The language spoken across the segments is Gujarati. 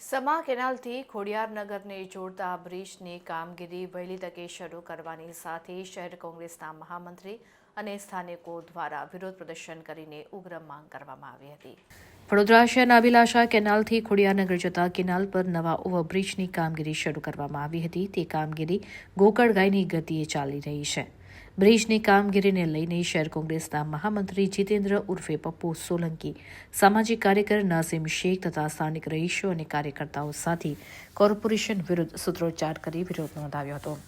સમા કેનાલથી ખોડિયારનગરને જોડતા બ્રિજની કામગીરી વહેલી તકે શરૂ કરવાની સાથે શહેર કોંગ્રેસના મહામંત્રી અને સ્થાનિકો દ્વારા વિરોધ પ્રદર્શન કરીને ઉગ્ર માંગ કરવામાં આવી હતી. વડોદરા શહેરના અભિલાષા કેનાલથી ખોડિયારનગર જતા કેનાલ પર નવા ઓવરબ્રિજની કામગીરી શરૂ કરવામાં આવી હતી. તે કામગીરી ગોકળગાયની ગતિએ ચાલી રહી છે. બ્રિજની કામગીરીને લઈને શહેર કોંગ્રેસના મહામંત્રી જીતેન્દ્ર ઉર્ફે પપ્પુ સોલંકી, સામાજિક કાર્યકર નાઝીમ શેખ તથા સ્થાનિક રહીશો અને કાર્યકર્તાઓ સાથે કોર્પોરેશન વિરુદ્ધ સૂત્રોચ્ચાર કરી વિરોધ નોંધાવ્યો હતો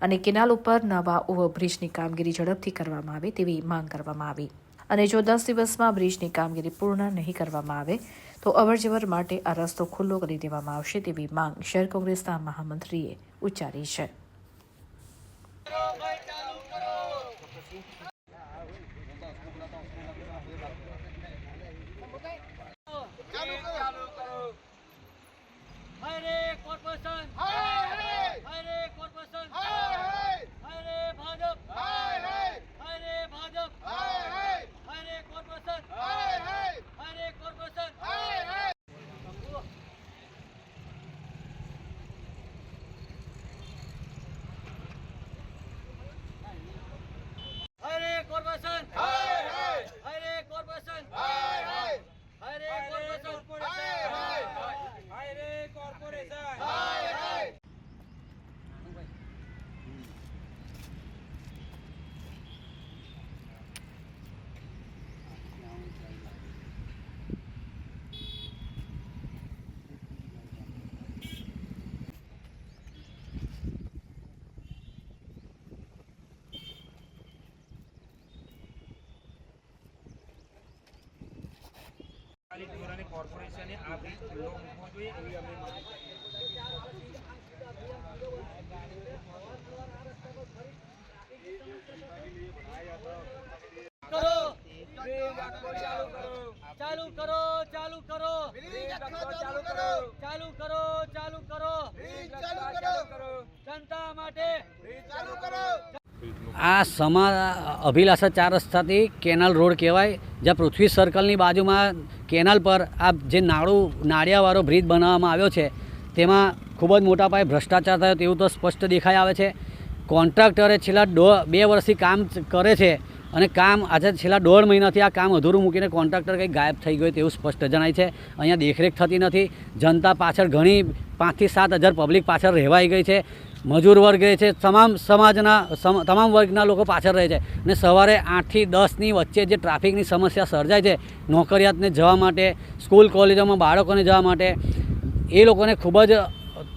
અને કેનાલ ઉપર નવા ઓવરબ્રિજની કામગીરી ઝડપથી કરવામાં આવે તેવી માંગ કરવામાં આવી. અને જો દસ દિવસમાં બ્રિજની કામગીરી પૂર્ણ નહીં કરવામાં આવે, તો અવરજવર માટે આ રસ્તો ખુલ્લો કરી દેવામાં આવશે તેવી માંગ શહેર કોંગ્રેસના મહામંત્રીએ ઉચ્ચારી છે હાય રે કોર્પોરેશન હાય રે કોર્પોરેશન હાય રે ભાજપ હાય રે ભાજપ હાય રે કોર્પોરેશન હાય રે કોર્પોરેશન હાય રે કોર્પોરેશન હાય રે કોર્પોરેશન હાય રે કોર્પોરેશન હાય રે કોર્પોરેશન ખાલી ધોરણે કોર્પોરેશને આ બ્રિજ ખુલ્લો મૂકવો જોઈએ એવી અમે માંગ કરો ચાલુ કરો ચાલુ કરો ચાલુ કરો. ચાલુ કરો. ચાલુ કરો જનતા માટે આ સમા, અભિલાષા ચાર રસ્તાથી કેનાલ રોડ કહેવાય, જ્યાં પૃથ્વી સર્કલની બાજુમાં કેનાલ પર આ જે નાળું, નાળિયાવાળો બ્રિજ બનાવવામાં આવ્યો છે, તેમાં ખૂબ જ મોટા પાયે ભ્રષ્ટાચાર થયો તેવું તો સ્પષ્ટ દેખાઈ આવે છે. કોન્ટ્રાક્ટરે છેલ્લા દો, બે વર્ષથી કામ કરે છે અને કામ આજે છેલ્લા દોઢ મહિનાથી આ કામ અધૂરું મૂકીને કોન્ટ્રાક્ટર કંઈક ગાયબ થઈ ગયો તેવું સ્પષ્ટ જણાય છે. અહીંયા દેખરેખ થતી નથી. જનતા પાછળ ઘણી પાંચથી સાત હજાર પબ્લિક પાછળ રહેવાઈ ગઈ છે. મજૂર વર્ગ રહે છે. તમામ સમાજના, સમ- તમામ વર્ગના લોકો પાછળ રહે છે. અને સવારે આઠથી દસની વચ્ચે જે ટ્રાફિકની સમસ્યા સર્જાય છે, નોકરિયાતને જવા માટે, સ્કૂલ કોલેજોમાં બાળકોને જવા માટે, એ લોકોને ખૂબ જ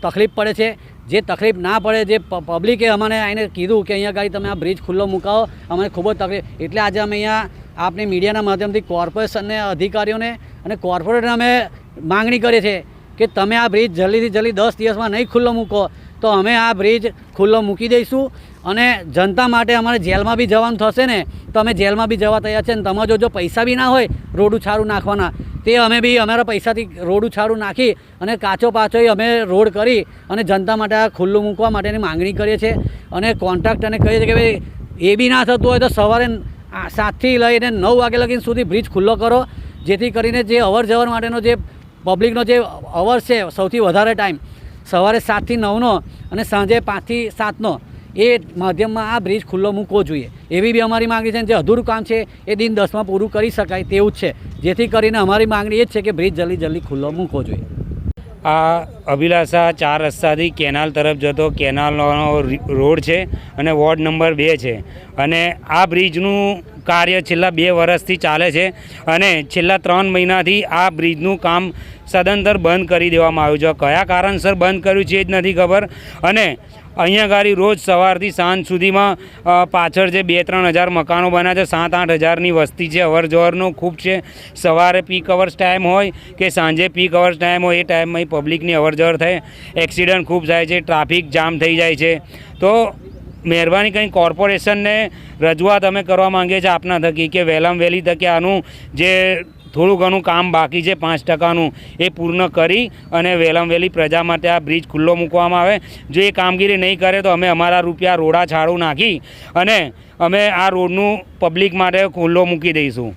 તકલીફ પડે છે. જે તકલીફ ના પડે, જે પબ્લિકે અમને આવીને કીધું કે અહીંયા ગાડી તમે આ બ્રિજ ખુલ્લો મુકાવો, અમને ખૂબ જ તકલીફ. એટલે આજે અમે અહીંયા આપણી મીડિયાના માધ્યમથી કોર્પોરેશનને અધિકારીઓને અને કોર્પોરેટને અમે માંગણી કરીએ છીએ કે તમે આ બ્રિજ જલ્દીથી જલ્દી દસ દિવસમાં નહીં ખુલ્લો મૂકો, તો અમે આ બ્રિજ ખુલ્લો મૂકી દઈશું. અને જનતા માટે અમારે જેલમાં બી જવાનું થશે ને, તો અમે જેલમાં બી જવા તૈયાર છે ને તમે જો જો પૈસા બી ના હોય રોડ ઉછાળું નાખવાના, તે અમે બી અમારા પૈસાથી રોડ ઉછાળું નાખી અને કાચો પાછો અમે રોડ કરી અને જનતા માટે આ ખુલ્લું મૂકવા માટેની માંગણી કરીએ છીએ. અને કોન્ટ્રાક્ટરને કહીએ છીએ કે ભાઈ, એ બી ના થતું હોય તો સવારે સાતથી લઈને નવ વાગે લગીને સુધી બ્રિજ ખુલ્લો કરો, જેથી કરીને જે અવર જવર માટેનો જે પબ્લિકનો જે અવર છે સૌથી વધારે ટાઈમ, સવારે સાતથી નવનો અને સાંજે પાંચથી સાતનો, એ માધ્યમમાં આ બ્રિજ ખુલ્લો મૂકવો જોઈએ. એવી બી અમારી માંગણી છે જે અધૂરું કામ છે, એ દિન દસમાં પૂરું કરી શકાય તેવું જ છે. જેથી કરીને અમારી માંગણી એ જ છે કે બ્રિજ જલ્દી જલ્દી ખુલ્લો મૂકવો જોઈએ. આ અભિલાષા ચાર રસ્તાથી કેનાલ તરફ જતો કેનાલનો રોડ છે અને વોર્ડ નંબર બે છે. અને આ બ્રિજનું કાર્ય છેલ્લા બે વર્ષથી ચાલે છે અને છેલ્લા ત્રણ મહિનાથી આ બ્રિજનું કામ સદંતર બંધ કરી દેવામાં આવ્યું છે. કયા કારણસર બંધ કર્યું છે એ જ નથી ખબર. અને અહીંયા ગાડી રોજ સવારથી સાંજ સુધીમાં પાછળ જે બે ત્રણ હજાર મકાનો બન્યા છે સાત આઠ હજારની વસ્તી છે અવર જવરનો ખૂબ છે. સવારે પીક અવર્સ ટાઈમ હોય કે સાંજે પીક અવર્સ ટાઈમ હોય, એ ટાઈમમાં પબ્લિકની અવર જવર થાય. એક્સિડન્ટ ખૂબ થાય છે ટ્રાફિક જામ થઈ જાય છે. તો મહેરબાની કંઈ કોર્પોરેશનને રજૂઆત અમે કરવા માંગીએ છીએ આપના થકી કે વહેલામ વહેલી તકે આનું જે થોડું ઘણું કામ બાકી છે, પાંચ ટકાનું એ પૂર્ણ કરી અને વહેલામ વહેલી પ્રજા માટે આ બ્રિજ ખુલ્લો મૂકવામાં આવે. જો એ કામગીરી નહીં કરે તો અમે અમારા રૂપિયા રોડા છાડું નાખી અને અમે આ રોડનું પબ્લિક માટે ખુલ્લો મૂકી દઈશું.